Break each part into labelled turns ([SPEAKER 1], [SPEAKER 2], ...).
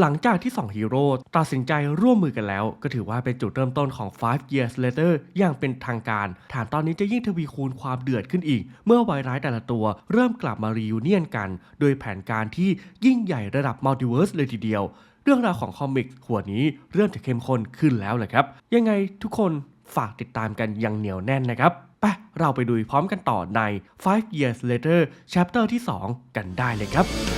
[SPEAKER 1] หลังจากที่ 2 ฮีโร่ตัดสินใจร่วมมือกันแล้ว ก็ถือว่าเป็นจุดเริ่มต้นของ 5 Years Later อย่างเป็นทางการแถมตอนนี้จะยิ่งทวีคูณความเดือดขึ้นอีก เมื่อวายร้ายแต่ละตัว เริ่มกลับมารีวิเนียนกัน โดยแผนการที่ยิ่งใหญ่ระดับมัลติเวิร์สเลยทีเดียว เรื่องราวของคอมิกหัวดนี้เริ่มจะเข้มข้นขึ้นแล้วแหละครับ ยังไงทุกคนฝากติดตามกันอย่างเหนียวแน่นนะครับไปเราไปดูพร้อมกันต่อใน 5 Years Later Chapter ที่ 2 กันได้เลยครับ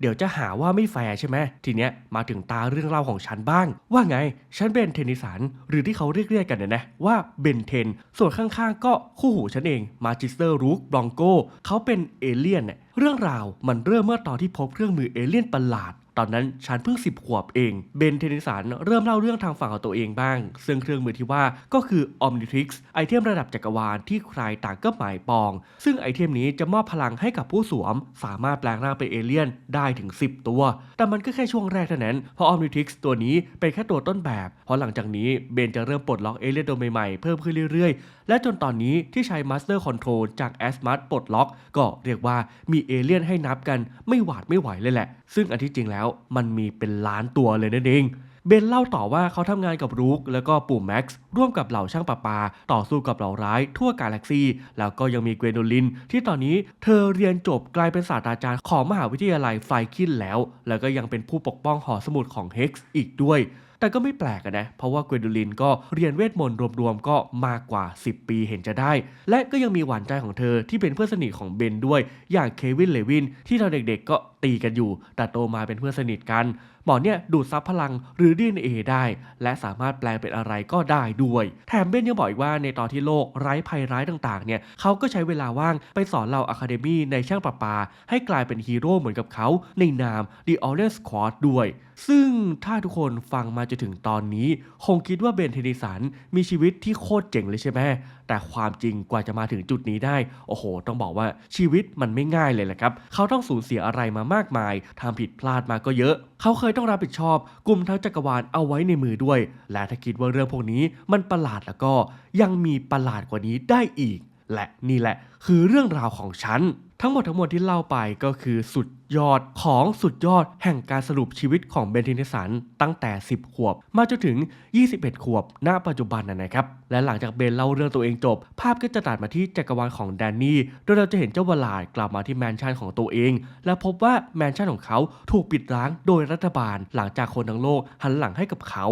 [SPEAKER 1] เดี๋ยวจะหาว่าไม่แฟร์ใช่ไหมทีเนี้ยมาถึงตาเรื่องเล่าของฉันบ้าง ว่าไง ฉันเป็นเทนนิสันหรือที่เขาเรียกเรียกกันเนี่ยนะว่าเบนเทน ส่วนข้างๆ ก็คู่หูฉันเองมาจิสเตอร์รูกบลองโกเขาเป็นเอเลี่ยนเนี่ยเรื่องราวมันเริ่มเมื่อตอนที่พบเครื่องมือเอเลี่ยนประหลาด ตอนนั้นฉันเพิ่ง10ขวบเอง เบนเทนิสันเริ่มเล่าเรื่องทางฝั่งของตัวเองบ้าง ซึ่งเครื่องมือที่ว่าก็คือ Omnitrix ไอเทมระดับจักรวาลที่ใครต่างก็หมายปอง ซึ่งไอเทมนี้จะมอบพลังให้กับผู้สวม สามารถแปลงร่างเป็นเอเลี่ยนได้ถึง 10 ตัว แต่มันก็แค่ช่วงแรกเท่านั้น เพราะ Omnitrix ตัวนี้เป็นแค่ตัวต้นแบบ เพราะหลังจากนี้เบนจะเริ่มปลดล็อกเอเลี่ยนตัวใหม่ๆ เพิ่มขึ้นเรื่อยๆ และจนตอนนี้ที่ใช้ Master Control จาก a s m a t ปลดล็อก ก็เรียกว่ามีเอเลี่ยนให้นับกันไม่หวาดไม่ไหวเลยแหละ ซึ่งอันที่จริงแล้วมันมีเป็นล้านตัวเลยนั่นเองเบนเล่าต่อว่าเขาทำงานกับรูคแล้วก็ปู่แม็กซ์ร่วมกับเหล่าช่างประปา ต่อสู้กับเหล่าร้ายทั่วกาแล็กซีแล้วก็ยังมีเกวนโดลิน ที่ตอนนี้เธอเรียนจบกลายเป็นศาสตราจารย์ของมหาวิทยาลัยไฟคินแล้ว แล้วก็ยังเป็นผู้ปกป้องหอสมุดของเฮกซ์อีกด้วย แต่ก็ไม่แปลกนะ เพราะว่าเกวนโดลินก็เรียนเวทมนต์รวมๆก็มากกว่า 10 ปีเห็นจะได้ และก็ยังมีหวานใจของเธอที่เป็นเพื่อนสนิทของเบนด้วย อย่างเควินเลวินที่ตอนเด็กๆก็ตีกันอยู่ แต่โตมาเป็นเพื่อนสนิทกัน หมอเนี่ยดูดซับพลังหรือ DNA ได้ และสามารถแปลงเป็นอะไรก็ได้ด้วย แถมเบนยังบอกอีกว่าในตอนที่โลกไร้ภัยร้ายต่างๆ เนี่ยเขาก็ใช้เวลาว่างไปสอนเราอะคาเดมี่ในช่างประปา ให้กลายเป็นฮีโร่เหมือนกับเขาในนาม The Orange Squad ด้วย ซึ่งถ้าทุกคนฟังมาจนถึงตอนนี้ คงคิดว่าเบนเทนิสันมีชีวิตที่โคตรเจ๋งเลยใช่ไหม แต่ความจริงกว่าจะมาถึงจุดนี้ได้ โอ้โห ต้องบอกว่าชีวิตมันไม่ง่ายเลยแหละครับ เขาต้องสูญเสียอะไรมามากมายทำผิดพลาดมาก็เยอะ เขาเคยต้องรับผิดชอบ กลุ่มทั้งจักรวาลเอาไว้ในมือด้วย และถ้าคิดว่าเรื่องพวกนี้มันประหลาดแล้วก็ยังมีประหลาดกว่านี้ได้อีก และนี่แหละ คือเรื่องราวของฉัน ทั้งหมดทั้งหมวลที่เล่าไปก็คือสุดยอดของสุดยอดแห่งการสรุปชีวิตของเบนทนนิสันตั้งแต่ 10 ขวบ มาจนถึง 21 ขวบ ณ ปัจจุบันนะนะครับ และหลังจากเบนเล่าเรื่องตัวเองจบ ภาพก็จะตัดมาที่จักรวาลของแดนนี่ โดยเราจะเห็นเจ้าวลาดกลับมาที่แมนชั่นของตัวเอง และพบว่าแมนชั่นของเขาถูกปิดร้างโดยรัฐบาล หลังจากคนทั้งโลกหันหลังให้กับเขา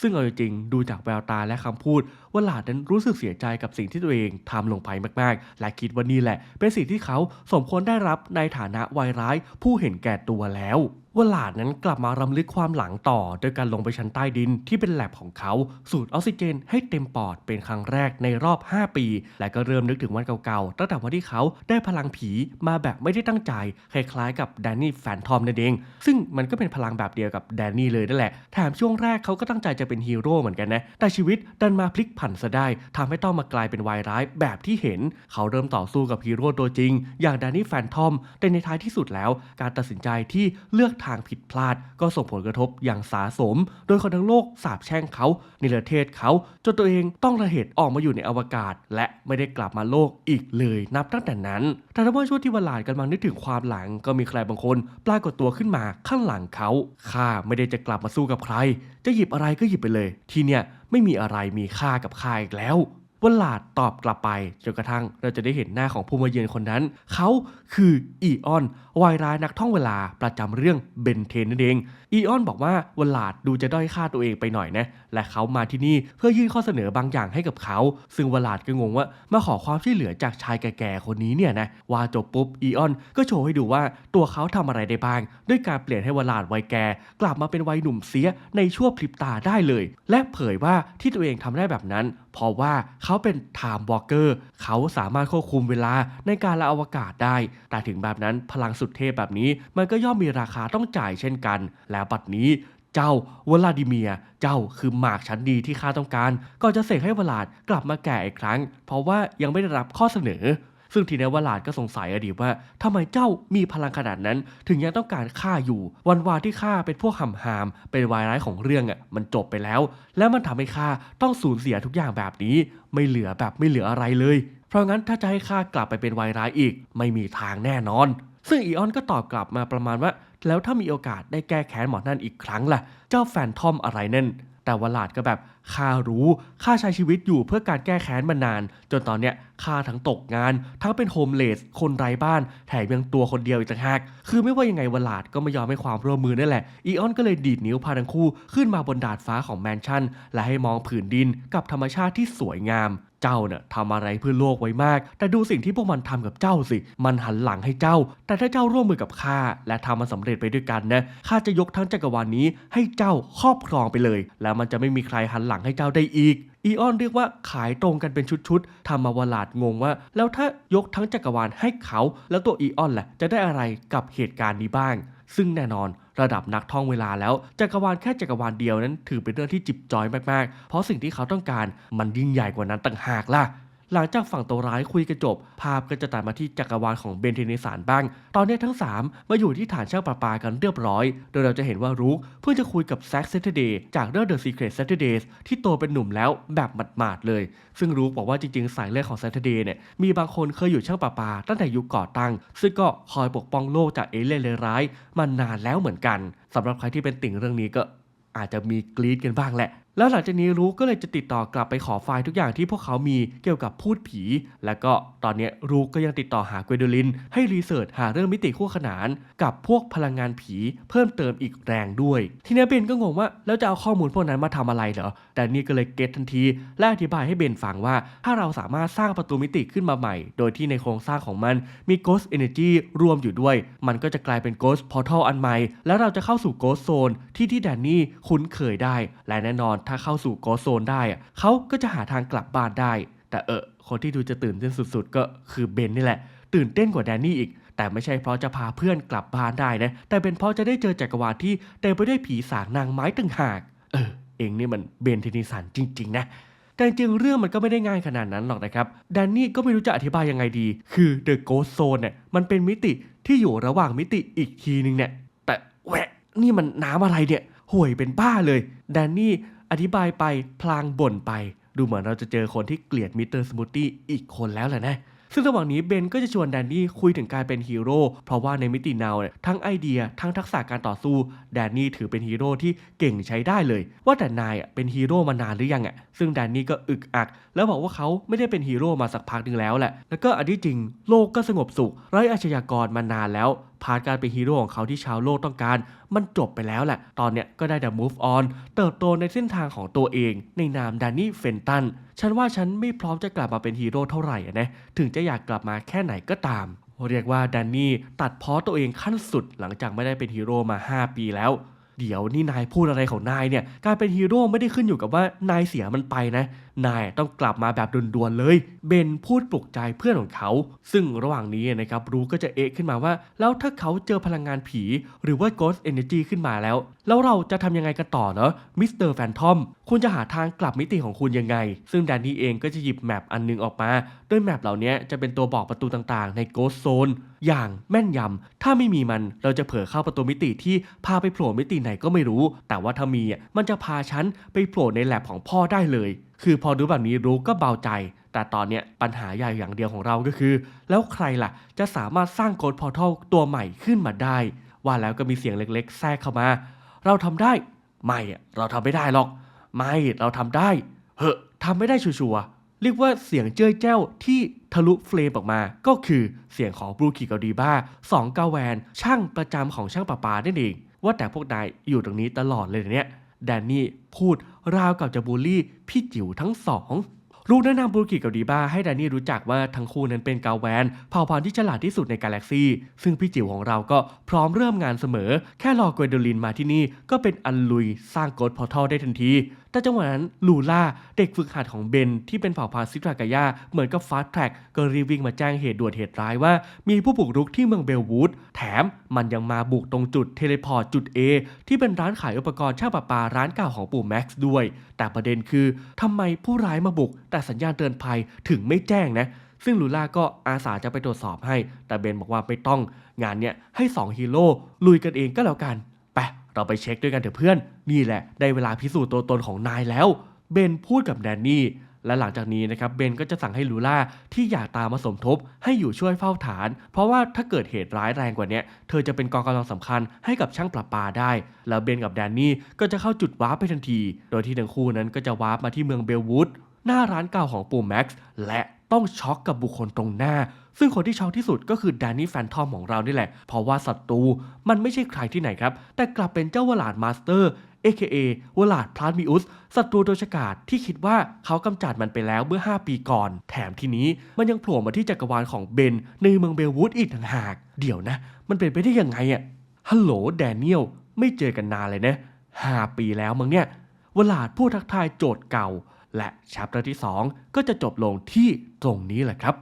[SPEAKER 1] ซึ่งเอาจริงๆดูจากแววตาและคำพูด ว่าหลาดนั้นรู้สึกเสียใจกับสิ่งที่ตัวเองทำลงไปมาก ๆ และคิดว่านี่แหละ เป็นสิ่งที่เขาสมควรได้รับในฐานะวายร้ายผู้เห็นแก่ตัวแล้วว่าหลาดนั้นกลับมารำลึกความหลังต่อ โดยการลงไปชั้นใต้ดินที่เป็นแลบของเขา สูดออกซิเจนให้เต็มปอดเป็นครั้งแรกในรอบ 5 ปี และก็เริ่มนึกถึงวันเก่าๆ ตั้งแต่วันที่เขาได้พลังผีมาแบบไม่ได้ตั้งใจ คล้ายๆกับแดนนี่แฟนทอมนั่นเอง ซึ่งมันก็เป็นพลังแบบเดียวกับแดนนี่เลยนั่นแหละ แถมช่วงแรกเขาก็ตั้งใจจะเป็นฮีโร่เหมือนกันนะ แต่ชีวิตดันมาพลิกผันซะได้ทำให้ต้องมากลายเป็นวายร้ายแบบที่เห็น เขาเริ่มต่อสู้กับฮีโร่ตัวจริง อย่างแดนนี่แฟนทอม แต่ในท้ายที่สุดแล้ว การตัดสินใจที่เลือกทางผิดพลาด ก็ส่งผลกระทบอย่างสาสม โดยคนทั้งโลกสาบแช่งเขาในิระเทศเขาจนตัวเองต้องระเหตุออกมาอยู่ในอวกาศ และไม่ได้กลับมาโลกอีกเลยนับตั้งแต่นั้น แต่ถ้าว่าช่วงที่วลาดกำลังนึกถึงความหลังก็มีใครบางคน ปรากฏตัวขึ้นมาข้างหลังเขาข้าไม่ได้จะกลับมาสู้กับใคร จะหยิบอะไรก็หยิบไปเลย ทีเนี้ยไม่มีอะไรมีค่ากับข้าอีกแล้ววลาดตอบกลับไปจนกระทั่งเราจะได้เห็นหน้าของผู้มาเยือนคนนั้น เขา คืออีออนวายร้ายนักท่องเวลาประจำเรื่องเบนเทนนั่นเองอีออนบอกว่าวลาดดูจะด้อยค่าตัวเองไปหน่อยนะและเขามาที่นี่เพื่อยื่นข้อเสนอบางอย่างให้กับเขา ซึ่งวลาดก็งงว่ามาขอความช่วยเหลือจากชายแก่ๆคนนี้เนี่ยนะว่าจบปุ๊บอีออนก็โชว์ให้ดูว่าตัวเขาทำอะไรได้บ้าง ด้วยการเปลี่ยนให้วลาดวัยแก่กลับมาเป็นวัยหนุ่มเสียในชั่วพริบตาได้เลย และเผยว่าที่ตัวเองทำได้แบบนั้น เพราะว่าเขาเป็น Time Walker เขาสามารถควบคุมเวลาในการละอวกาศได้ แต่ถึงแบบนั้นพลังสุดเทพแบบนี้มันก็ย่อมมีราคาต้องจ่ายเช่นกัน แล้วบัดนี้เจ้าวลาดิเมีย เจ้าคือหมากชั้นดีที่ข้าต้องการ ก็จะเสกให้วลาดกลับมาแก่อีกครั้ง เพราะว่ายังไม่ได้รับข้อเสนอ ซึ่งทีนี้วลาดก็สงสัยอดีตว่าทำไมเจ้ามีพลังขนาดนั้น ถึงยังต้องการฆ่าอยู่ วันวานที่ข้าเป็นพวกหำหาม เป็นวายร้ายของเรื่องอะมันจบไปแล้ว แล้วมันทำให้ข้าต้องสูญเสียทุกอย่างแบบนี้ ไม่เหลือแบบไม่เหลืออะไรเลย เพราะงั้นถ้าจะให้ข้ากลับไปเป็นวายร้ายอีก ไม่มีทางแน่นอน ซึ่งอีออนก็ตอบกลับมาประมาณว่า แล้วถ้ามีโอกาสได้แก้แค้นหมอนั่นอีกครั้งล่ะ เจ้าแฟนทอมอะไรนั่น แต่วลาดก็แบบข้ารู้ข้าใช้ชีวิตอยู่เพื่อการแก้แค้นมานาน จนตอนเนี้ยข้าทั้งตกงาน ทั้งเป็นโฮมเลสคนไร้บ้านแถมยังตัวคนเดียวอีกต่างหากคือไม่ว่ายังไงวลาดก็ไม่ยอมให้ความร่วมมือนั่นแหละอีออนก็เลยดีดนิ้วพาทั้งคู่ขึ้นมาบนดาดฟ้าของแมนชั่น และให้มองผืนดินกับธรรมชาติที่สวยงาม เจ้าเนี่ยทำอะไรเพื่อโลกไว้มาก แต่ดูสิ่งที่พวกมันทำกับเจ้าสิ มันหันหลังให้เจ้า แต่ถ้าเจ้าร่วมมือกับข้าและทำมันสำเร็จไปด้วยกันนะข้าจะยกทั้งจักรวาลนี้ให้เจ้าครอบครองไปเลย แล้วมันจะไม่มีใครหันหลังให้เจ้าได้อีกอีออนเรียกว่าขายตรงกันเป็นชุดๆทำมาวลาดงงว่า แล้วถ้ายกทั้งจักรวาลให้เขา แล้วตัวอีออนล่ะจะได้อะไรกับเหตุการณ์นี้บ้าง ซึ่งแน่นอนระดับนักท่องเวลาแล้วจักรวาลแค่จักรวาลเดียวนั้นถือเป็นเรื่องที่จิบจอยมากๆ เพราะสิ่งที่เขาต้องการมันยิ่งใหญ่กว่านั้นต่างหากล่ะ หลังจากฝั่งตัวร้ายคุยกันจบ ภาพก็จะตัดมาที่จักรวาลของเบนเทนิสานบ้าง ตอนนี้ทั้ง 3 มาอยู่ที่ฐานช่างประปากันเรียบร้อย โดยเราจะเห็นว่ารุกเพิ่งจะคุยกับแซ็กเซตเดย์จากเรื่อง The Secret Saturdays ที่โตเป็นหนุ่มแล้วแบบหมาดๆเลย ซึ่งรุกบอกว่าจริงๆ สายเลือดของ Saturday เนี่ยมีบางคนเคยอยู่ช่างประปาตั้งแต่ยุคก่อตั้ง ซึ่งก็คอยปกป้องโลกจากเอเลี่ยนเลร้ายมานานแล้วเหมือนกันสำหรับใครที่เป็นติ่งเรื่องนี้ก็อาจจะมีกรีดกันบ้างแหละ แล้วหลังจากนี้รู้ก็เลยจะติดต่อกลับไปขอไฟล์ทุกอย่างที่พวกเขามีเกี่ยวกับพูดผี แล้วก็ตอนนี้รู้ก็ยังติดต่อหาเกวโดลิน ให้รีเสิร์ชหาเรื่องมิติคู่ขนาน กับพวกพลังงานผี เพิ่มเติมอีกแรงด้วย ทีนี้เบนก็งงว่าแล้วจะเอาข้อมูลพวกนั้นมาทำอะไรเหรอ แต่นี่ก็เลยเก็ตทันที และอธิบายให้เบนฟังว่า ถ้าเราสามารถสร้างประตูมิติขึ้นมาใหม่ โดยที่ในโครงสร้างของมันมี Ghost Energy รวมอยู่ด้วย มันก็จะกลายเป็น Ghost Portal อันใหม่ แล้วเราจะเข้าสู่ Ghost Zone ที่ที่แดนนี่คุ้นเคยได้และแน่นอนถ้าเข้าสู่ Ghost Zone ได้เขาก็จะหาทางกลับบ้านได้ แต่เออคนที่ดูจะตื่นเต้นสุดๆ ก็คือเบนนี่แหละ ตื่นเต้นกว่าแดนนี่อีก แต่ไม่ใช่เพราะจะพาเพื่อนกลับบ้านได้นะ แต่เป็นเพราะจะได้เจอจักรวาลที่เต็มไปด้วยผีสางนางไม้ต่างหาก เออ เองนี่มันเบนเทนิสันจริง ๆ นะแต่จริงเรื่องมันก็ไม่ได้ง่ายขนาดนั้นหรอกนะครับแดนนี่ก็ไม่รู้จะอธิบายยังไงดี คือ The Ghost Zone เนี่ยมันเป็นมิติที่อยู่ระหว่างมิติอีกทีนึงเนี่ย แต่แหวะนี่มันน้ำอะไรเนี่ยห่วยเป็นบ้าเลยแดนนี่ อธิบายไปพลางบ่นไป ดูเหมือนเราจะเจอคนที่เกลียดมิสเตอร์สมูทตี้อีกคนแล้วแหละนะซึ่งระหว่างนี้เบนก็จะชวนแดนนี่คุยถึงการเป็นฮีโร่เพราะว่าในมิตินาวเนี่ยทั้งไอเดียทั้งทักษะการต่อสู้ แดนนี่ถือเป็นฮีโร่ที่เก่งใช้ได้เลย ว่าแต่นายเป็นฮีโร่มานานหรือยังอะซึ่งแดนนี่ก็อึกอัก แล้วบอกว่าเขาไม่ได้เป็นฮีโร่มาสักพักหนึ่งแล้วแหละแล้วก็อันที่จริงโลกก็สงบสุขไร้อาชญากรมานานแล้ว พาร์ทการเป็นฮีโร่ของเขาที่ชาวโลกต้องการ มันจบไปแล้วแหละ ตอนเนี้ยก็ได้แต่ move on เติบโตในเส้นทางของตัวเอง ในนามแดนนี่เฟนตันฉันว่าฉันไม่พร้อมจะกลับมาเป็นฮีโร่เท่าไหร่อะนะถึงจะอยากกลับมาแค่ไหนก็ตามเรียกว่าแดนนี่ตัดพ้อตัวเองขั้นสุดหลังจากไม่ได้เป็นฮีโร่มา 5 ปีแล้ว เดี๋ยวนี่นายพูดอะไรของนายเนี่ย การเป็นฮีโร่ไม่ได้ขึ้นอยู่กับว่านายเสียมันไปนะ นายต้องกลับมาแบบด่วนๆเลย เบนพูดปลุกใจเพื่อนของเขา ซึ่งระหว่างนี้นะครับรู้ก็จะเอะขึ้นมาว่า แล้วถ้าเขาเจอพลังงานผี หรือว่า Ghost Energy ขึ้นมาแล้ว แล้วเราจะทำยังไงกันต่อเนาะมิสเตอร์แฟนทอมคุณจะหาทางกลับมิติของคุณยังไง ซึ่งแดนนี่เองก็จะหยิบแมปอันนึงออกมาโดยแมปเหล่านี้จะเป็นตัวบอกประตูต่างๆ ใน Ghost Zone อย่างแม่นยำ ถ้าไม่มีมันเราจะเผลอเข้าประตูมิติที่พาไปโผล่มิติไหนก็ไม่รู้ แต่ว่าถ้ามีมันจะพาฉันไปโผล่ในแลบของพ่อได้เลย คือพอรู้แบบนี้รู้ก็เบาใจ แต่ตอนเนี้ยปัญหาใหญ่อย่างเดียวของเราก็คือ แล้วใครล่ะ จะสามารถสร้างโกดพอร์ทัลตัวใหม่ขึ้นมาได้ ว่าแล้วก็มีเสียงเล็กๆ แทรกเข้ามา เราทำได้ ไม่เราทำไม่ได้หรอก ไม่เราทำได้เฮ้ทำไม่ได้ชัวร์ๆเรียกว่าเสียงเจ้ยแจ้วที่ทะลุเฟลมออกมา ก็คือเสียงของบรูคิกาดีบ้าสองกาแวน ช่างประจำของช่างประปานั่นเองว่าแต่พวกนายอยู่ตรงนี้ตลอดเลยเนี่ย แดนนี่พูดราวกับจะบูลลี่พี่จิ๋วทั้งสองลูกแนะนำบูกิกับดีบ้าให้แดนนี่รู้จักว่าทั้งคู่นั้นเป็นกาแวนเผ่าพันธุ์ที่ฉลาดที่สุดในกาแล็กซี่ซึ่งพี่จิ๋วของเราก็พร้อมเริ่มงานเสมอ แค่รอเกวโดลินมาที่นี่ก็เป็นอันลุยสร้างโกดพอร์ทัลได้ทันทีแต่จังหวะนั้นลูล่าเด็กฝึกหัดของเบนที่เป็นเผ่าพันธุ์ซิตรากายาเหมือนกับฟาสต์แทร็กก็รีบวิ่งมาแจ้งเหตุด่วนเหตุร้ายว่า มีผู้บุกรุกที่เมืองเบลวูดแถมมันยังมาบุกตรงจุดเทเลพอร์ตจุด A ที่เป็นร้านขายอุปกรณ์ช่างประปาร้านเก่าของปู่แม็กซ์ด้วย แต่ประเด็นคือทำไมผู้ร้ายมาบุก แต่สัญญาณเตือนภัยถึงไม่แจ้งนะซึ่งลูล่าก็อาสาจะไปตรวจสอบให้ แต่เบนบอกว่าไม่ต้อง งานเนี้ยให้สองฮีโร่ลุยกันเองก็แล้วกัน เราไปเช็คด้วยกันเถอะเพื่อน นี่แหละ ได้เวลาพิสูจน์ตัวตนของนายแล้ว เบนพูดกับแดนนี่ และหลังจากนี้นะครับ เบนก็จะสั่งให้ลูล่าที่อยากตามมาสมทบ ให้อยู่ช่วยเฝ้าฐาน เพราะว่าถ้าเกิดเหตุร้ายแรงกว่านี้เธอจะเป็นกองกำลังสำคัญให้กับช่างประปาได้ แล้วเบนกับแดนนี่ก็จะเข้าจุดวาร์ปไปทันที โดยที่ทั้งคู่นั้นก็จะวาร์ปมาที่เมืองเบลวูดหน้าร้านเก่าของปู่แม็กซ์และ ต้องช็อกกับบุคคลตรงหน้า ซึ่งคนที่ช็อกที่สุดก็คือแดนนี่แฟนทอมของเรานี่แหละ เพราะว่าศัตรูมันไม่ใช่ใครที่ไหนครับ แต่กลับเป็นเจ้าวลาดมาสเตอร์ AKA วลาดพลาสมิอุสศัตรูโดยฉกาจที่คิดว่าเขากำจัดมันไปแล้วเมื่อ 5 ปีก่อน แถมทีนี้มันยังโผล่มาที่จักรวาลของเบนในเมืองเบลวูดอีกต่างหาก เดี๋ยวนะ มันเป็นไปได้ยังไงอะฮัลโหลแดเนียลไม่เจอกันนานเลยนะห้าปีแล้วมั้งเนี่ย วลาดผู้ทักทายโจทย์เก่า และชัปเตอร์ที่ 2 ก็จะจบลงที่ตรงนี้แหละครับ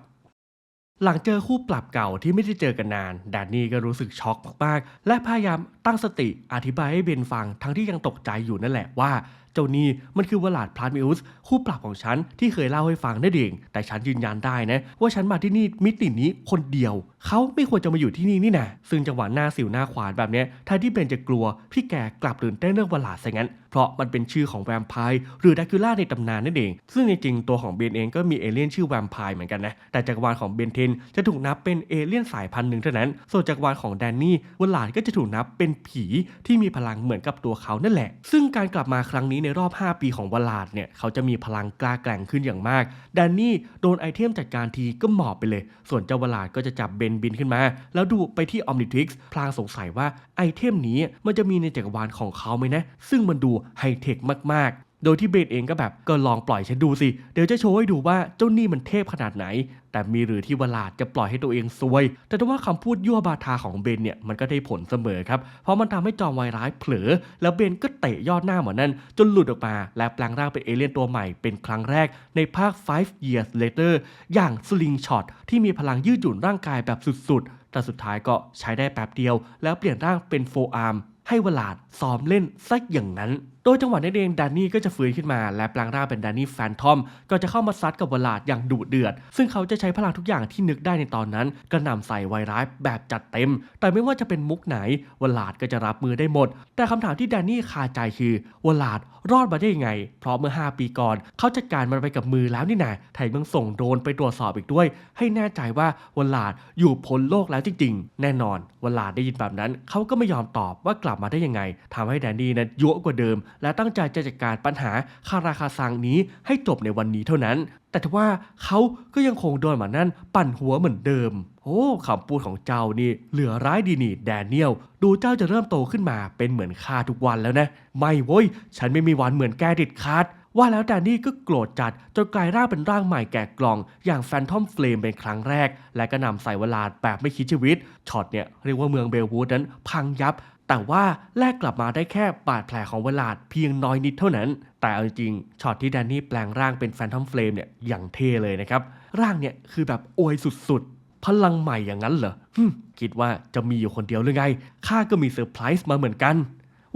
[SPEAKER 1] หลังเจอคู่ปรับเก่าที่ไม่ได้เจอกันนาน แดนนี่ก็รู้สึกช็อกมากๆ และพยายามตั้งสติอธิบายให้เบนฟังทั้งที่ยังตกใจอยู่นั่นแหละว่า เจ้านี่มันคือวลาดพลาสมิอุสคู่ปรับของฉันที่เคยเล่าให้ฟังนั่นเองแต่ฉันยืนยันได้นะว่าฉันมาที่นี่มิตินี้คนเดียวเขาไม่ควรจะมาอยู่ที่นี่นี่นะซึ่งจังหวะหน้าสิวหน้าขวานแบบเนี้ยแทนที่เบนจะกลัว พี่แกกลับตื่นเต้นเรื่องวลาซะงั้น เพราะมันเป็นชื่อของแวมไพร์หรือดาคิล่าในตำนานนั่นเอง ซึ่งในจริงตัวของเบนเองก็มีเอเลี่ยนชื่อแวมไพร์เหมือนกันนะ แต่จักรวาลของเบนเทนจะถูกนับเป็นเอเลี่ยนสายพันธุ์หนึ่งเท่านั้น ส่วนจักรวาลของแดนนี่วลาก็จะถูกนับเป็นผีที่มีพลังเหมือนกับตัวเขานั่นแหละ ซึ่งการกลับมาครั้งนี้ในรอบ 5 ปีของวลาดเนี่ยเขาจะมีพลังกล้าแกร่งขึ้นอย่างมากแดนนี่โดนไอเทมจัดการทีก็หมอบไปเลย ส่วนเจ้าวลาดก็จะจับเบนบินขึ้นมา แล้วดูไปที่ออมนิทริกซ์พลางสงสัยว่าไอเทมนี้มันจะมีในจักรวาลของเขาไหมนะ ซึ่งมันดูไฮเทคมากๆ โดยที่เบนเองก็แบบก็ลองปล่อยฉันดูสิ เดี๋ยวจะโชว์ให้ดูว่าเจ้านี่มันเทพขนาดไหน แต่มีหรือที่วลาดจะปล่อยให้ตัวเองซวย แต่ถ้าว่าคำพูดยั่วบาทาของเบนเนี่ยมันก็ได้ผลเสมอครับ เพราะมันทำให้จอมวายร้ายเผลอ แล้วเบนก็เตะยอดหน้าหมอนั่น จนหลุดออกมา และแปลงร่างเป็นเอเลี่ยนตัวใหม่เป็นครั้งแรก ในภาค 5 years later อย่างสลิงช็อตที่มีพลังยืดหยุ่นร่างกายแบบสุดๆ แต่สุดท้ายก็ใช้ได้แป๊บเดียว แล้วเปลี่ยนร่างเป็นโฟอาร์มให้วลาดซ้อมเล่นซะอย่างนั้น ดยจังหวะนั้นเองแดนนี่ก็จะฟื้นขึ้นมา และแปลงร่างเป็นแดนนี่แฟนทอมก็จะเข้ามาซัดกับวลาดอย่างดุเดือด ซึ่งเขาจะใช้พลังทุกอย่างที่นึกได้ในตอนนั้นกระหน่ำใส่ไวร้ายแบบจัดเต็ม แต่ไม่ว่าจะเป็นมุกไหนวลาดก็จะรับมือได้หมด แต่คำถามที่แดนนี่คาใจคือวลาดรอดมาได้ยังไง เพราะเมื่อ 5 ปีก่อน เขาจัดการมันไปกับมือแล้วนี่นาแถมยังส่งโดรนไปตรวจสอบอีกด้วย ให้แน่ใจว่าวลาดอยู่พ้นโลกแล้วจริง ๆ แน่นอนวลาดได้ยินแบบนั้น เขาก็ไม่ยอมตอบว่ากลับมาได้ยังไงทำให้แดนนี่นั้นยั่วกว่าเดิมและตั้งใจจะจัดการปัญหาคาราคาซังนี้ให้จบในวันนี้เท่านั้น แต่ทว่าเขาก็ยังคงโดนหมานั่นปั่นหัวเหมือนเดิม โอ้คำพูดของเจ้านี่เหลือร้ายดีนี่แดเนียล ดูเจ้าจะเริ่มโตขึ้นมาเป็นเหมือนข้าทุกวันแล้วนะ ไม่โว้ย ฉันไม่มีวันเหมือนแกด็ดขาดว่าแล้วแดนนี่ก็โกรธจัดจนกลายร่างเป็นร่างใหม่แก่กล่อง อย่างแฟนทอมเฟลมเป็นครั้งแรก และก็นำใส่เวลาแบบไม่คิดชีวิตช็อตเนี่ยเรียกว่าเมืองเบลวูดนั้นพังยับ แต่ว่าแลกกลับมาได้แค่บาดแผลของเวลาดเพียงน้อยนิดเท่านั้น แต่เอาจริงช็อตที่แดนนี่แปลงร่างเป็นแฟนทอมเฟลมเนี่ยอย่างเท่เลยนะครับ ร่างเนี่ยคือแบบอวยสุดๆ พลังใหม่อย่างนั้นเหรอฮึคิดว่าจะมีอยู่คนเดียวหรือไงข้าก็มีเซอร์ไพรส์มาเหมือนกัน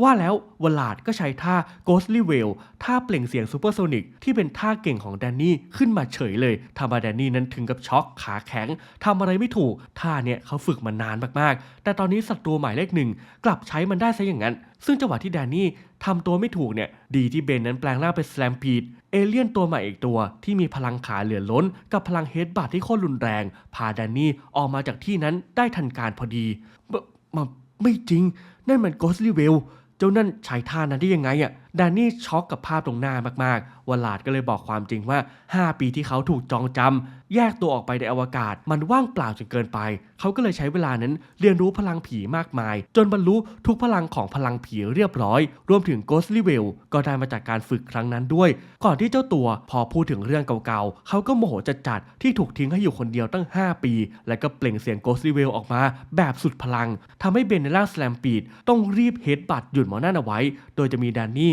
[SPEAKER 1] ว่าแล้ววลาดก็ใช้ท่า Ghostly Whale ท่าเปล่งเสียงซูเปอร์โซนิกที่เป็นท่าเก่งของแดนนี่ขึ้นมาเฉยเลยทำเอาแดนนี่นั้นถึงกับช็อกขาแข็งทำอะไรไม่ถูก ท่าเนี่ยเขาฝึกมานานมากๆ แต่ตอนนี้ศัตรูหมายเลขหนึ่งกลับใช้มันได้ซะอย่างนั้น ซึ่งจังหวะที่แดนนี่ทำตัวไม่ถูกเนี่ย ดีที่เบนนั้นแปลงร่างเป็นแสลมพีดเอเลี่ยนตัวใหม่อีกตัว ที่มีพลังขาเหลือล้น กับพลังเฮดบัตที่โคตรรุนแรง พาแดนนี่ออกมาจากที่นั้นได้ทันการพอดี มาไม่จริงนั่นมัน Ghostly wave จ้านั่นใช้ท่านั้นได้ยังไงอะ่ะ แดนนี่ช็อกกับภาพตรงหน้ามากๆ วลาดก็เลยบอกความจริงว่า 5 ปีที่เขาถูกจองจำแยกตัวออกไปในอวกาศ มันว่างเปล่าจนเกินไป เขาก็เลยใช้เวลานั้นเรียนรู้พลังผีมากมาย จนบรรลุทุกพลังของพลังผีเรียบร้อย รวมถึง Ghostly w e l l ก็ได้มาจากการฝึกครั้งนั้นด้วย ก่อนที่เจ้าตัวพอพูดถึงเรื่องเก่าๆ เขาก็โมโหจัดๆที่ถูกทิ้งให้อยู่คนเดียวตั้ง 5 ปี และก็เปล่งเสียง Ghostly w e l l ออกมาแบบสุดพลังทำให้เบนในร่างสแลมปีดต้องรีบเฮดบัตหยุดหมอนั่นเอาไว้ โดยจะมีแดนนี่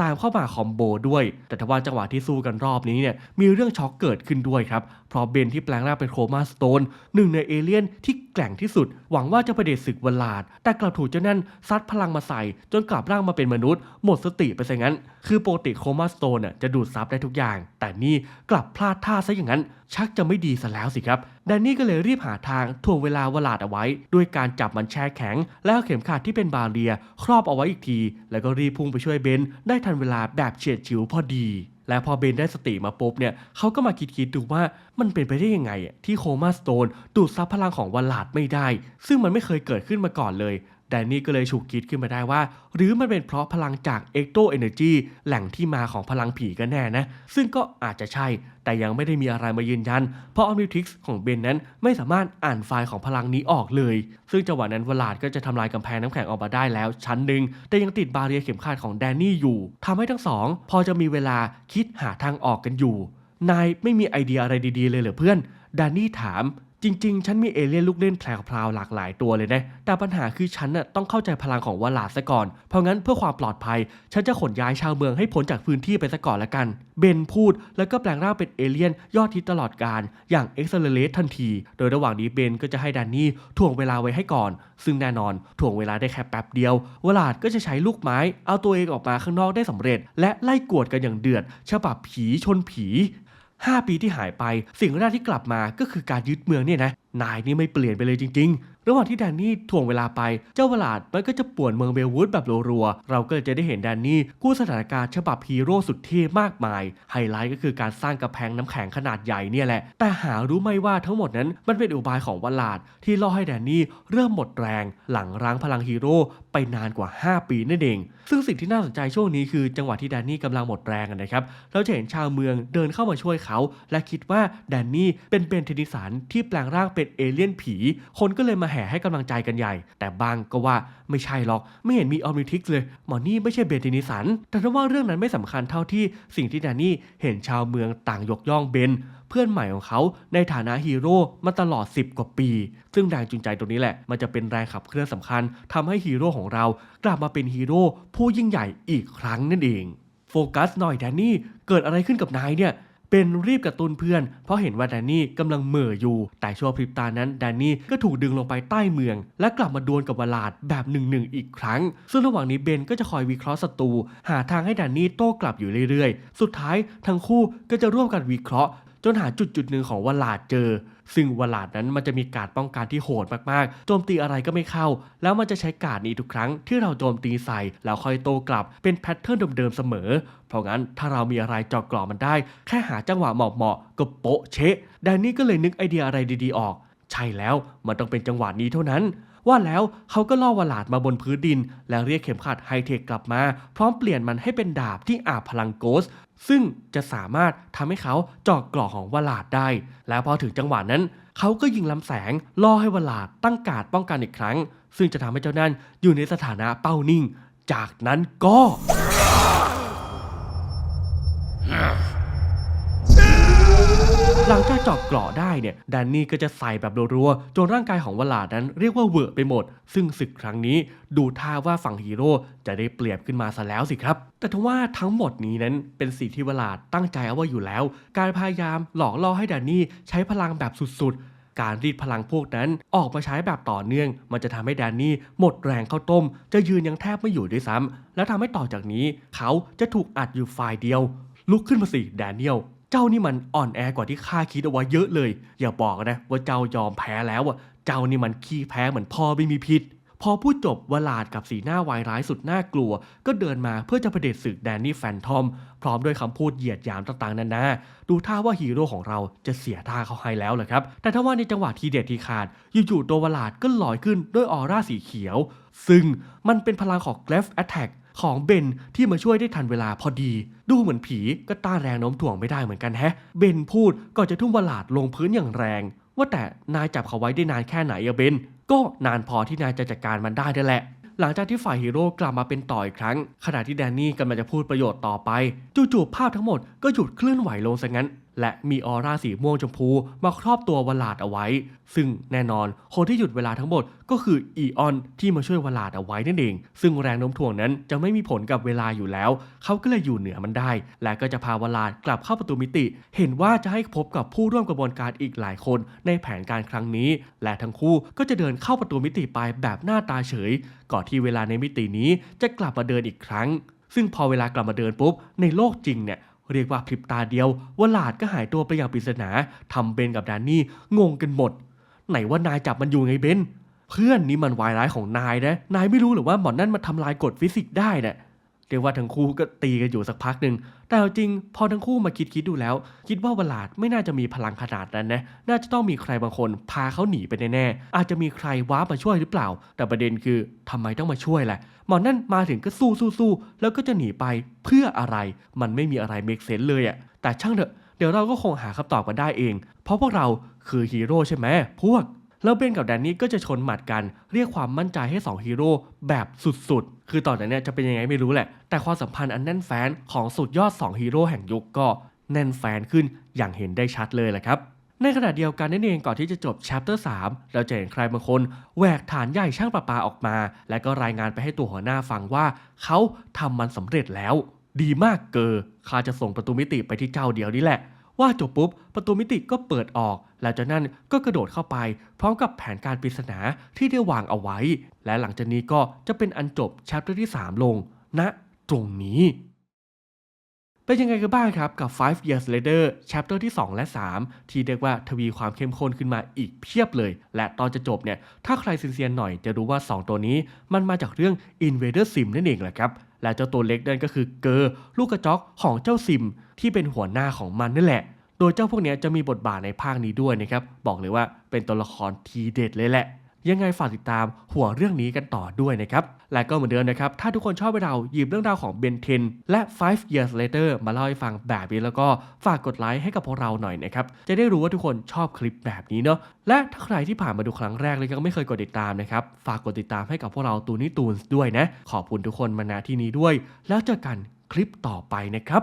[SPEAKER 1] ตามเข้ามาคอมโบด้วย แต่ทว่าจังหวะที่สู้กันรอบนี้เนี่ยมีเรื่องช็อกเกิดขึ้นด้วยครับเพราะเบนที่แปลงร่างเป็นโครมาสโตนหนึ่งในเอเลี่ยนที่แกร่งที่สุด หวังว่าจะประเดชศึกวลาด แต่กลับถูกเจ้านั่นซัดพลังมาใส่ จนกลับร่างมาเป็นมนุษย์ หมดสติไปซะงั้น คือโปกติโครมาสโตนจะดูดซับได้ทุกอย่าง แต่นี่กลับพลาดท่าซะอย่างนั้น ชักจะไม่ดีซะแล้วสิครับแดนนี่ก็เลยรีบหาทางถ่วงเวลาวลาดเอาไว้ ด้วยการจับมันแช่แข็ง แล้วเข็มขัดที่เป็นบาเรีย ครอบเอาไว้อีกที แล้วก็รีบพุ่งไปช่วยเบนได้ทนเวลาแบบเฉียดฉิวพอดี และพอเบนได้สติมาปุ๊บเนี่ยเขาก็มาคิดคิดๆดูว่ามันเป็นไปได้ยังไงที่โคมาสโตนดูดซับพลังของวัลลาดไม่ได้ ซึ่งมันไม่เคยเกิดขึ้นมาก่อนเลย แดนนี่ก็เลยฉุกคิดขึ้นมาได้ว่า หรือมันเป็นเพราะพลังจากเอ็กโตเอเนอร์จีแหล่งที่มาของพลังผีกันแน่นะ ซึ่งก็อาจจะใช่ แต่ยังไม่ได้มีอะไรมายืนยัน เพราะออมนิทิกส์ของเบนนั้นไม่สามารถอ่านไฟล์ของพลังนี้ออกเลย ซึ่งจังหวะนั้นวลาดก็จะทำลายกำแพงน้ำแข็งออกมาได้แล้ว ชั้นหนึ่งแต่ยังติดบาเรียเข็มขัดของแดนนี่อยู่ทำให้ทั้งสอง พอจะมีเวลาคิดหาทางออกกันอยู่ นายไม่มีไอเดียอะไรดีๆเลยเหรอเพื่อนแดนนี่ถาม จริงๆ ฉันมีเอเลี่ยนลูกเล่นแพรวๆหลากหลายตัวเลยนะ แต่ปัญหาคือฉันน่ะต้องเข้าใจพลังของวลาซะก่อน เพราะงั้นเพื่อความปลอดภัย ฉันจะขนย้ายชาวเมืองให้พ้นจากพื้นที่ไปซะก่อนละกัน เบนพูด แล้วก็แปลงร่างเป็นเอเลี่ยนยอดทิศตลอดการ อย่างเอ็กซ์เลเลทันที โดยระหว่างนี้เบนก็จะให้แดนนี่ถ่วงเวลาไว้ให้ก่อน ซึ่งแน่นอนถ่วงเวลาได้แค่แป๊บเดียว วลาดก็จะใช้ลูกไม้ เอาตัวเองออกมาข้างนอกได้สำเร็จ และไล่กวดกันอย่างเดือด ฉบับผีชนผี 5 ปีที่หายไป สิ่งแรกที่กลับมาก็คือการยึดเมืองเนี่ยนะนายนี่ไม่เปลี่ยนไปเลยจริง ระหว่างที่แดนนี่ถ่วงเวลาไป เจ้าวลาดมันก็จะป่วนเมืองเบลวูดแบบรัวๆ เราก็จะได้เห็นแดนนี่กู้สถานการณ์ฉบับฮีโร่สุดเท่มากมาย ไฮไลท์ก็คือการสร้างกระแพงน้ำแข็งขนาดใหญ่เนี่ยแหละ แต่หารู้ไหมว่าทั้งหมดนั้นมันเป็นอุบายของวลาด ที่ล่อให้แดนนี่เริ่มหมดแรง หลังร้างพลังฮีโร่ไปนานกว่า 5 ปีนั่นเอง ซึ่งสิ่งที่น่าสนใจช่วงนี้คือจังหวะที่แดนนี่กำลังหมดแรงนะครับ เราจะเห็นชาวเมืองเดินเข้ามาช่วยเขา และคิดว่าแดนนี่เป็นเบนเทนิสันที่แปลงร่างเป็นเอเลี่ยนผี คนก็เลยมาแหให้กำลังใจกันใหญ่ แต่บางก็ว่าไม่ใช่หรอก ไม่เห็นมีออมนิทิกเลย หมอนี่ไม่ใช่เบนเทนิสัน แต่ถ้าว่าเรื่องนั้นไม่สำคัญเท่าที่สิ่งที่แดนนี่เห็นชาวเมืองต่างยกย่องเบนเพื่อนใหม่ของเขาในฐานะฮีโร่มาตลอด 10 กว่าปี ซึ่งแรงจูงใจตรงนี้แหละ มันจะเป็นแรงขับเคลื่อนสำคัญทำให้ฮีโร่ของเรา กลับมาเป็นฮีโร่ผู้ยิ่งใหญ่อีกครั้งนั่นเอง โฟกัสหน่อยแดนนี่ เกิดอะไรขึ้นกับนายเนี่ย เป็นรีบกระตุ้นเพื่อน เพราะเห็นว่าแดนนี่กำลังเหม่ออยู่ แต่ชั่วพริบตานั้นแดนนี่ก็ถูกดึงลงไปใต้เมือง และกลับมาดวลกับวลาดแบบหนึ่งหนึ่งอีกครั้ง ซึ่งระหว่างนี้เบนก็จะคอยวิเคราะห์ศัตรูหาทางให้แดนนี่โต้กลับอยู่เรื่อยๆ สุดท้ายทั้งคู่ก็จะร่วมกันวิเคราะห์ จนหาจุดจุดหนึ่งของวลาดเจอ ซึ่งวลาดนั้นมันจะมีการป้องกันที่โหดมากๆ โจมตีอะไรก็ไม่เข้า แล้วมันจะใช้การนี้ทุกครั้งที่เราโจมตีใส่แล้วค่อยโตกลับเป็นแพทเทิร์นเดิมๆเสมอ เพราะงั้นถ้าเรามีอะไรเจาะกรอมันได้ แค่หาจังหวะเหมาะๆก็โปะเชะแดนนี่ก็เลยนึกไอเดียอะไรดีๆออก ใช่แล้วมันต้องเป็นจังหวะนี้เท่านั้น ว่าแล้วเขาก็ล่อวลาดมาบนพื้นดิน แล้วเรียกเข็มขัดไฮเทคกลับมา พร้อมเปลี่ยนมันให้เป็นดาบที่อาบพลังโกส ซึ่งจะสามารถทำให้เขาเจาะกรอกของวลาดได้ แล้วพอถึงจังหวะนั้น เขาก็ยิงลำแสงล่อให้วลาดตั้งการดป้องกันอีกครั้ง ซึ่งจะทำให้เจ้านั่นอยู่ในสถานะเป้านิ่ง จากนั้นก็ หลังจากเจาะเกราะได้เนี่ยแดนนี่ก็จะใส่แบบรัวๆจนร่างกายของวลาดนั้นเรียกว่าเวอร์ไปหมด ซึ่งศึกครั้งนี้ดูท่าว่าฝั่งฮีโร่จะได้เปรียบขึ้นมาซะแล้วสิครับ แต่ทว่าทั้งหมดนี้นั้นเป็นสิ่งที่วลาดตั้งใจเอาไว้อยู่แล้ว การพยายามหลอกล่อให้แดนนี่ใช้พลังแบบสุดๆการรีดพลังพวกนั้นออกมาใช้แบบต่อเนื่อง มันจะทำให้แดนนี่หมดแรงเข้าต้ม จะยืนยังแทบไม่อยู่ด้วยซ้ำแล้วทำให้ต่อจากนี้ เขาจะถูกอัดอยู่ฝ่ายเดียว ลุกขึ้นมาสิแดเนียล เจ้านี่มันอ่อนแอกว่าที่ข้าคิดเอาไว้เยอะเลย อย่าบอกนะว่าเจ้ายอมแพ้แล้วอะ เจ้านี่มันขี้แพ้เหมือนพ่อไม่มีพิษ พอพูดจบวลาดกับสีหน้าวายร้ายสุดน่ากลัว ก็เดินมาเพื่อจะประเดชศึกแดนนี่แฟนทอม พร้อมด้วยคำพูดเหยียดหยามต่างๆนานาดูท่าว่าฮีโร่ของเราจะเสียท่าเขาให้แล้วแหละครับ แต่ถ้าว่าในจังหวะทีเด็ดทีขาด อยู่ๆตัววลาดก็ลอยขึ้นด้วยออร่าสีเขียว ซึ่งมันเป็นพลังของ g l e f Attack ของเบนที่มาช่วยได้ทันเวลาพอดี ดูเหมือนผีก็ต้านแรงโน้มถ่วงไม่ได้เหมือนกันแฮะ เบนพูดก่อนจะทุ่มวลาดลงพื้นอย่างแรง ว่าแต่นายจับเขาไว้ได้นานแค่ไหนอะเบน ก็นานพอที่นายจะจัดการมันได้นั่นแหละหลังจากที่ฝ่ายฮีโร่กลับมาเป็นต่ออีกครั้ง ขณะที่แดนนี่กำลังจะพูดประโยชน์ต่อไป จู่ๆภาพทั้งหมดก็หยุดเคลื่อนไหวลงซะงั้น และมีออร่าสีม่วงชมพูมาครอบตัววลาดเอาไว้ ซึ่งแน่นอนคนที่หยุดเวลาทั้งหมดก็คืออีออนที่มาช่วยวลาดเอาไว้นั่นเอง ซึ่งแรงโน้มถ่วงนั้นจะไม่มีผลกับเวลาอยู่แล้ว เขาก็เลยอยู่เหนือมันได้ และก็จะพาวลาดกลับเข้าประตูมิติ เห็นว่าจะให้พบกับผู้ร่วมกระบวนการอีกหลายคนในแผนการครั้งนี้ และทั้งคู่ก็จะเดินเข้าประตูมิติไปแบบหน้าตาเฉย ก่อนที่เวลาในมิตินี้จะกลับมาเดินอีกครั้ง ซึ่งพอเวลากลับมาเดินปุ๊บในโลกจริงเนี่ย เรียกว่าพริบตาเดียววลาดก็หายตัวไปอย่างปริศนาทำเบนกับแดนนี่งงกันหมด ไหนว่านายจับมันอยู่ไงเบนเพื่อนนี่มันวายร้ายของนายนะ นายไม่รู้หรือว่าหมอนนั่นมาทำลายกฎฟิสิกส์ได้นะ เรียกว่าทั้งคู่ก็ตีกันอยู่สักพักหนึ่งแต่จริงพอทั้งคู่มาคิดคิดดูแล้ว คิดว่าวลาดไม่น่าจะมีพลังขนาดนั้นนะน่าจะต้องมีใครบางคนพาเขาหนีไปแน่ๆอาจจะมีใครว้ามาช่วยหรือเปล่า แต่ประเด็นคือทำไมต้องมาช่วยแหละหมอนั่นมาถึงก็สู้สู้สู้แล้วก็จะหนีไปเพื่ออะไร มันไม่มีอะไรเมกเซนเลยอะแต่ช่างเถอะเดี๋ยวเราก็คงหาคำตอบกันได้เอง เพราะพวกเราคือฮีโร่ใช่ไหมพวก แล้วเบนกับแดนนี่ก็จะชนหมัดกัน เรียกความมั่นใจให้2ฮีโร่แบบสุดๆ คือตอนนั้นเนี่ยจะเป็นยังไงไม่รู้แหละ แต่ความสัมพันธ์อันแน่นแฟนของสุดยอด2ฮีโร่แห่งยุคก็แน่นแฟนขึ้นอย่างเห็นได้ชัดเลยแหละครับในขณะเดียวกันนั่นเองก่อนที่จะจบ chapter 3 เราจะเห็นใครบางคนแหวกฐานใหญ่ช่างประปาออกมา และก็รายงานไปให้ตัวหัวหน้าฟังว่า เขาทำมันสำเร็จแล้ว ดีมากเกอข้าจะส่งประตูมิติไปที่เจ้าเดียวนี่แหละ ว่าจบปุ๊บ ประตูมิติก็เปิดออก แล้วจากนั้นก็กระโดดเข้าไป พร้อมกับแผนการปริศนาที่ได้วางเอาไว้ และหลังจากนี้ก็จะเป็นอันจบ chapter ที่ 3 ลงณนะตรงนี้ เป็นยังไงกันบ้างครับกับ 5 years later chapter ที่ 2 และ 3 ที่เรียกว่าทวีความเข้มข้นขึ้นมาอีกเพียบเลย และตอนจะจบเนี่ย ถ้าใครเซียนๆหน่อยจะรู้ว่า 2 ตัวนี้มันมาจากเรื่อง invader sim นั่นเองแหละครับและเจ้าตัวเล็กนั่นก็คือเกอร์ลูกกระจอกของเจ้าซิม ที่เป็นหัวหน้าของมันนั่นแหละ โดยเจ้าพวกนี้จะมีบทบาทในภาคนี้ด้วยนะครับ บอกเลยว่าเป็นตัวละครทีเด็ดเลยแหละ ยังไงฝากติดตามหัวเรื่องนี้กันต่อด้วยนะครับ และก็เหมือนเดิมนะครับ ถ้าทุกคนชอบเราหยิบเรื่องราวของเบนเทนและ 5 years later มาเล่าให้ฟังแบบนี้แล้วก็ฝากกดไลค์ให้กับพวกเราหน่อยนะครับ จะได้รู้ว่าทุกคนชอบคลิปแบบนี้เนาะ และถ้าใครที่ผ่านมาดูครั้งแรกเลยยังไม่เคยกดติดตามนะครับ ฝากกดติดตามให้กับพวกเราตูนี่ตูนส์ด้วยนะ ขอบคุณทุกคนมาณที่นี้ด้วย แล้วเจอกันคลิปต่อไปนะครับ